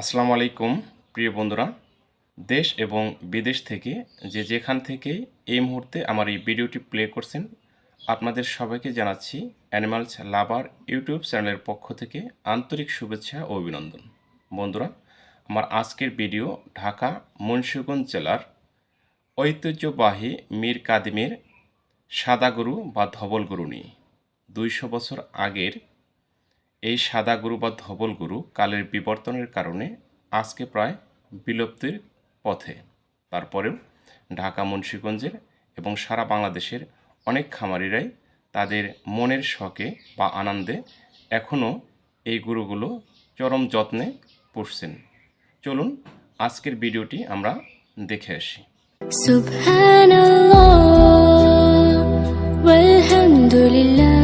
আসসালামু আলাইকুম, প্রিয় বন্ধুরা। দেশ এবং বিদেশ থেকে যে যেখান থেকে এই মুহূর্তে আমার এই ভিডিওটি প্লে করছেন, আপনাদের সবাইকে জানাচ্ছি অ্যানিমালস লাভার ইউটিউব চ্যানেলের পক্ষ থেকে আন্তরিক শুভেচ্ছা ও অভিনন্দন। বন্ধুরা, আমার আজকের ভিডিও ঢাকা, মুন্সিগঞ্জ জেলার ঐতিহ্যবাহী মীর কাদিমের সাদা গরু বা ধবল গরু নিয়ে। দুইশো বছর আগের এই সাদা গরু বা ধবল গরু কালের বিবর্তনের কারণে আজকে প্রায় বিলুপ্তির পথে। তারপরেও ঢাকা, মুন্সীগঞ্জের এবং সারা বাংলাদেশের অনেক খামারিরাই তাদের মনের শখে বা আনন্দে এখনও এই গরুগুলো চরম যত্নে পুষছেন। চলুন আজকের ভিডিওটি আমরা দেখে আসি। সুবহানাল্লাহ আলহামদুলিল্লাহ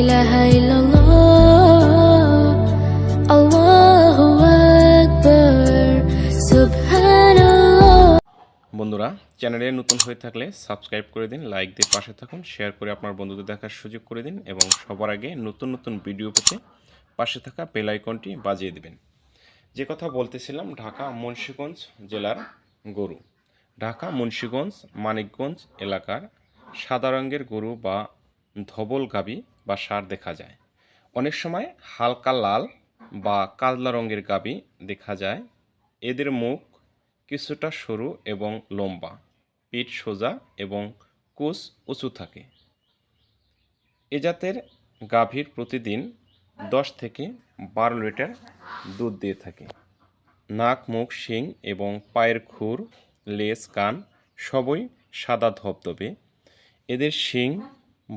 ilaha illallah Allahu Akbar Subhanallah বন্ধুরা, চ্যানেলে নতুন হয়ে থাকলে সাবস্ক্রাইব করে দিন, লাইক দিয়ে পাশে থাকুন, শেয়ার করে আপনার বন্ধুদের দেখার সুযোগ করে দিন এবং সবার আগে নতুন নতুন ভিডিও পেতে পাশে থাকা বেল আইকনটি বাজিয়ে দেবেন। যে কথা বলতেছিলাম, ঢাকা, মুন্সীগঞ্জ জেলার গরু। ঢাকা, মুন্সীগঞ্জ, মানিকগঞ্জ এলাকার সাদা রঙের গরু বা ধবল গাবি বা সার দেখা যায়। অনেক সময় হালকা লাল বা কাজলা রঙের গাবি দেখা যায়। এদের মুখ কিছুটা সরু এবং লম্বা, পিঠ সোজা এবং কোষ উঁচু থাকে। এ জাতের গাভীর প্রতিদিন দশ থেকে বারো লিটার দুধ দিয়ে থাকে। নাক, মুখ, শিং এবং পায়ের খুর, লেজ, কান সবই সাদা ধবধবে। এদের শিং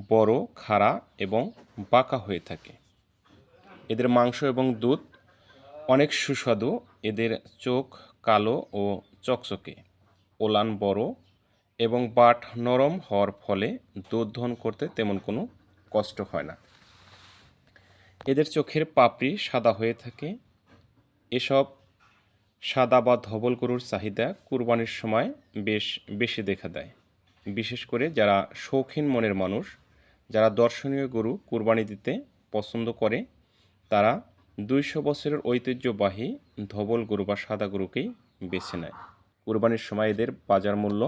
বড়, খাড়া এবং বাঁকা হয়ে থাকে। এদের মাংস এবং দুধ অনেক সুস্বাদু। এদের চোখ কালো ও চকচকে। ওলান বড় এবং বাট নরম হওয়ার ফলে দুধ দহন করতে তেমন কোনো কষ্ট হয় না। এদের চোখের পাপড়ি সাদা হয়ে থাকে। এসব সাদা বা ধবল গরুর চাহিদা কুরবানির সময় বেশ বেশি দেখা দেয়। বিশেষ করে যারা শৌখিন মনের মানুষ যারা দর্শনীয় গরু কুরবানি দিতে পছন্দ করে, তারা দুইশো বছরের ঐতিহ্যবাহী ধবল গরু বা সাদা গরুকেই বেছে নেয়। কুরবানির সময় এদের বাজার মূল্য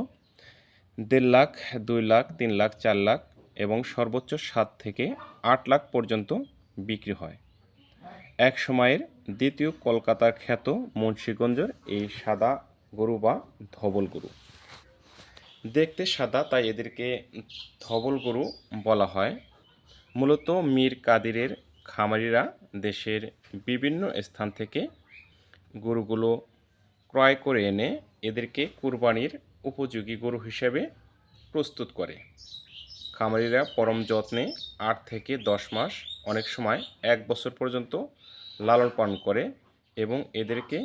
দেড় লাখ, দুই লাখ, তিন লাখ, চার লাখ এবং সর্বোচ্চ সাত থেকে আট লাখ পর্যন্ত বিক্রি হয়। এক সময়ের দ্বিতীয় কলকাতার খ্যাত মুন্সীগঞ্জের এই সাদা গরু বা ধবল গরু। দেখতে সাদা, তাই এদেরকে ধবল গরু বলা হয়। মূলত মীর কাদিরের খামারিরা দেশের বিভিন্ন স্থান থেকে গরুগুলো ক্রয় করে এনে এদেরকে কুরবানির উপযোগী গরু হিসেবে প্রস্তুত করে। খামারিরা পরম যত্নে আট থেকে দশ মাস অনেক সময় এক বছর পর্যন্ত লালন পালন করে এবং এদেরকে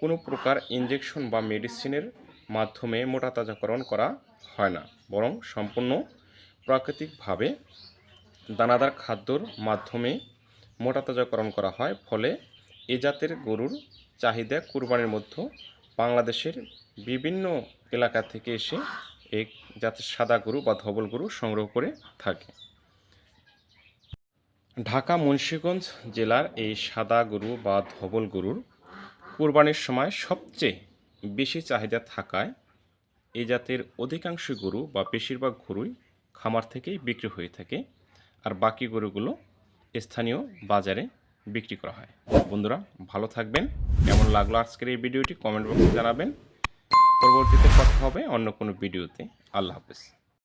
কোনো প্রকার ইঞ্জেকশন বা মেডিসিনের মাধ্যমে মোটা তাজাকরণ করা হয় না, বরং সম্পূর্ণ প্রাকৃতিকভাবে দানাদার খাদ্যর মাধ্যমে মোটা তাজাকরণ করা হয়। ফলে এ জাতের গরুর চাহিদা কুরবানির মধ্যে বাংলাদেশের বিভিন্ন এলাকা থেকে এসে এক জাতের সাদা গরু বা ধবল গরু সংগ্রহ করে থাকে। ঢাকা, মুন্সীগঞ্জ জেলার এই সাদা গরু বা ধবল গরুর কুরবানির সময় সবচেয়ে বেশি চাহিদা থাকায় এই জাতের অধিকাংশ গরু বা বেশিরভাগ গরুই খামার থেকেই বিক্রি হয়ে থাকে আর বাকি গরুগুলো স্থানীয় বাজারে বিক্রি করা হয়। বন্ধুরা, ভালো থাকবেন। কেমন লাগল আজকের এই ভিডিওটি কমেন্ট বক্সে জানাবেন। পরবর্তীতে কথা হবে অন্য কোনো ভিডিওতে। আল্লাহ হাফেজ।